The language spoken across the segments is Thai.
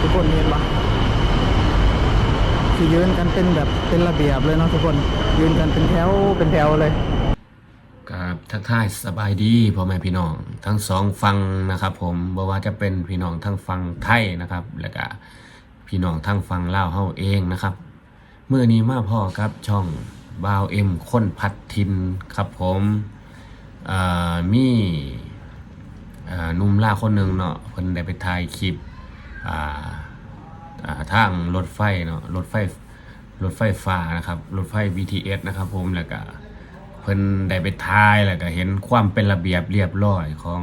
ทุกคนเห็นปะที่ยืนกันเป็นแบบเป็นระเบียบเลยเนาะทุกคนยืนกันเป็นแถวเป็นแถวเลยครับทักทายสบายดีพ่อแม่พี่น้อง ทั้งสองฟังนะครับ ผมบ่ว่าจะเป็นพี่น้องทั้งฟังไทยนะครับ แล้วก็พี่น้องทั้งฟังเล่าเฮาเองนะครับเมื่อนี้มาพ่อครับช่องบาวเอ็มค้นพัดทินครับผมอ่ามีอ่าหนุ่มล่าคนหนึ่งเนาะเพิ่นได้ไปถ่ายคลิป ทางรถไฟเนาะรถไฟรถไฟฟ้านะครับรถไฟ BTS นะครับผมแล้วก็เพิ่นได้ไปทายแล้วก็เห็นความเป็นระเบียบเรียบร้อยของ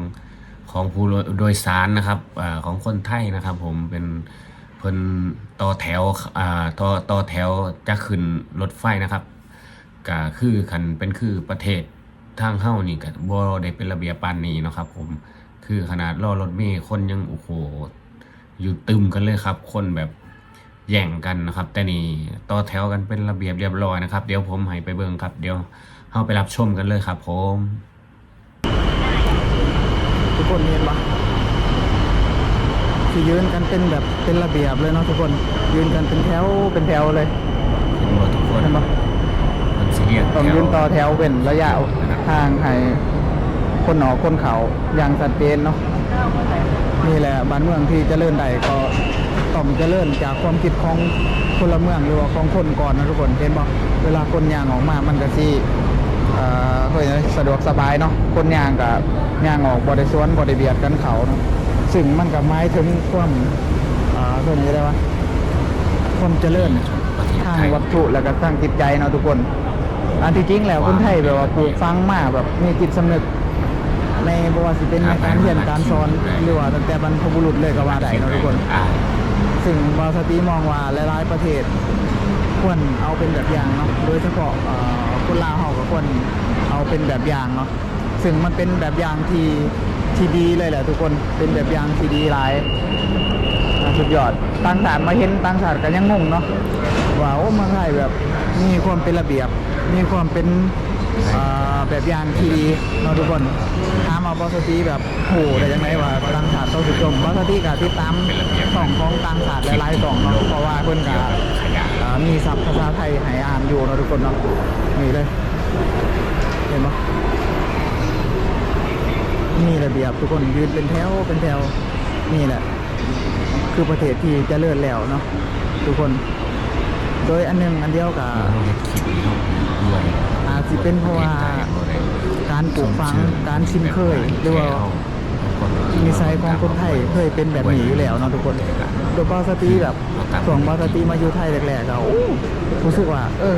ของผู้โดยสารนะครับอของคนไทยนะครับ ผมเป็นเพิ่นต่อแถวอ่าต่อต่อแถวจะขึ้นรถไฟนะครับก็คือคันเป็นคือประเทศทางเฮ้านี่ก็บ่ได้เป็นระเบียบปานนี้นะครับ ผมคือขนาดรอรถเมล์คนยังโอ้โห อยู่ตึมกันเลยครับ คนแบบแย่งกันนะครับ แต่นี่ต่อแถวกันเป็นระเบียบเรียบร้อยนะครับ เดี๋ยวผมให้ไปเบิ่งครับ เดี๋ยวเข้าไปรับชมกันเลยครับ ผม ทุกคนเห็นปะที่ยืนกันเป็นแบบเป็นระเบียบเลยเนาะทุกคนยืนกันเป็นแถวเป็นแถวเลยเห็นว่าทุกคนเห็นปะมันสิเรียกต้องแถวยืนต่อแถวเป็นระยะห่างให้คนหนอคนเขาอย่างชัดเจนเนาะ นี่แหละบ้านเมืองที่เจริญใดก็ต้องเจริญจากความคิดของพลเมืองหรือว่าของคนก่อนนะทุกคนเห็นปะเวลาคนยางออกมามันก็สิเอ่อเฮ้ยสะดวกสบายเนาะคนยางกับยางออกบริสวนบริเบียดกันเขาเนาะซึ่งมันก็หมายถึงความอ่าเพื่อนนี้ได้ว่าความเจริญทางวัตถุแล้วก็ทางจิตใจเนาะทุกคน อันที่จริงแล้วคนไทยแบบว่าปลูกฟังมาแบบมีจิตสำนึก ในบว่าสิเป็นในการเรียนการสอนหรือว่าตั้งแต่บรรพบุรุษเลยก็ว่าได้เนาะทุกคนอ่าซึ่งบาสตีมองว่าหลายๆประเทศควรเอาเป็นแบบอย่างเนาะโดยเฉพาะเอ่อคนลาวเฮาก็ควรเอาเป็นแบบอย่างเนาะซึ่งมันเป็นแบบอย่างที่ที่ดีเลยแหละทุกคนเป็นแบบอย่างที่ดีหลายอ่าสุดยอดต่างชาติมาเห็นต่างชาติก็ยังงงเนาะว่าโอ้เมืองไทยแบบมีความเป็นระเบียบ มีความเป็น อ่าแบบอย่างที่ดีเนาะทุกคนถามเอาบอสตีแบบโหได้ยังไงว่าต่างชาติต้องสุดยอดบอสตีกับติดตามสองของต่างชาติหลายๆสองเนาะเพราะว่าเพิ่นกับมีศัพท์ภาษาไทยให้อ่านอยู่เนาะทุกคนเนาะนี่เลยเห็นปะมีระเบียบทุกคนยืนเป็นแถวเป็นแถวนี่แหละ คือประเทศที่เจริญแล้วเนาะทุกคน โดยอันนึงอันเดียวกับ เป็นเพราะว่าการปลูกฝังการชิมเคยหรือว่านิสัยของคนไทยเคยเป็นแบบนี้อยู่แล้วเนาะทุกคนโดยบอสตีแบบส่วงบอสตีมาอยู่ไทยแรกๆก็โอ้รู้สึกว่า เออ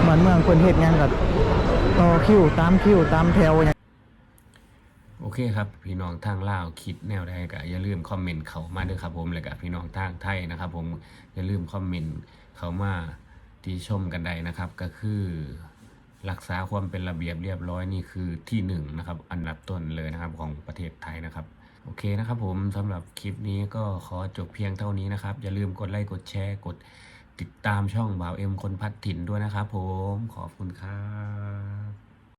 เหมือนเมืองคนเฮ็ดงานกับต่อคิวตามคิวตามแถวอย่างโอเคครับพี่น้องทางลาวคิดแนวใดก็อย่าลืมคอมเมนต์เขามาด้วยครับผมแล้วก็พี่น้องทางไทยนะครับ ผมอย่าลืมคอมเมนต์เขามาที่ชมกันได้นะครับ ก็คือ รักษาความเป็นระเบียบเรียบร้อยนี่คือที่หนึ่งนะครับอันดับต้นเลยนะครับของประเทศไทยนะครับโอเคนะครับผมสำหรับคลิปนี้ก็ขอจบเพียงเท่านี้นะครับ อย่าลืมกดไลค์กดแชร์กดติดตามช่องบ่าวเอ็มคนพัดถิ่นด้วยนะครับผมขอบคุณครับ